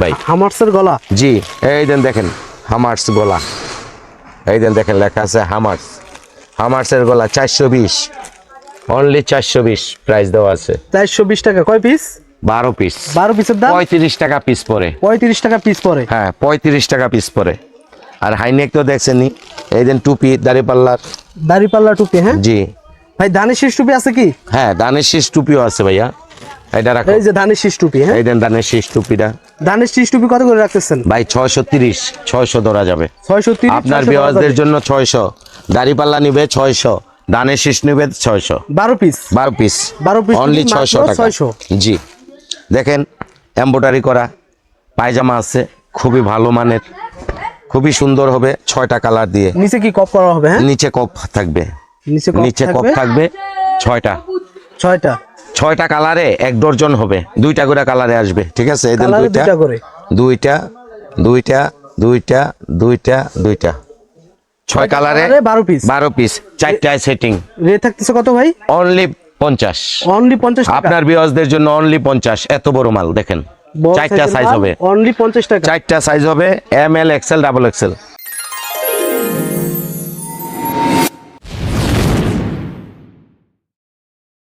ভাই। হামার্সের গলা? জি এই দেন দেখেন হামার্স গলা। এই দেন দেখেন লেখা আছে হামার্স। হামার্সের গলা চারশো বিশ। অনলি চারশো বিশ প্রাইস দেওয়া আছে। চারশো বিশ টাকা কয় পিস বারো পিস বারো পিসের দাম? পঁয়ত্রিশ টাকা পিস পরে পঁয়ত্রিশ টাকা পিস পরে হ্যাঁ পঁয়ত্রিশ টাকা পিস পরে আর হাইনেক তো দেখছেনই। এই দেন টুপি দাড়িপাল্লার দাড়িপাল্লা টুপি হ্যাঁ? জি। ভাই ধানের শীষ টুপি আছে কি? হ্যাঁ দানের শীষ টুপিও আছে ভাইয়া। এটা রাখো। এই যে ধানের শীষ টুপি হ্যাঁ? এই দেন দানের শীষ টুপিটা। ধানের শীষ টুপি কত করে রাখতেছেন? ভাই ছয়শো তিরিশ ছয়শো ধরা যাবে। ছয়শো তিরিশ আপনার বিওয়াজদের জন্য ছয়শো। দাড়িপাল্লা নিবে ছয়শো দানের শীষ নিবে ছয়শো। বারো পিস বারো পিস 12 piece অনলি নিলে ছয়শো মাত্র টাকা। 600 জি। দেখেন এম্বোটারি করা পায়জামা আছে খুবই ভালো মানের খুবই সুন্দর হবে ছয়টা কালার দিয়ে। নিচে কি কপ করা হবে হ্যাঁ? নিচে কপ থাকবে। নিচে কপ থাকবে ছয়টা। ছয়টা। ছয়টা কালারে এক ডর্জন হবে। দুইটা করে কালারে আসবে ঠিক আছে? এই দুইটা দুইটা করে। দুইটা দুইটা দুইটা দুইটা দুইটা। ছয় কালারে 12 piece। বারো পিস চারটায় সেটিং রে থাকতেছে কত ভাই? অনলি পঞ্চাশ। অনলি পঞ্চাশ আপনার বিওয়াজদের জন্য অনলি পঞ্চাশ। এত বড় মাল দেখেন। চারটা সাইজ হবে। অনলি পঞ্চাশ টাকা। চারটা সাইজ হবে M L XL double XL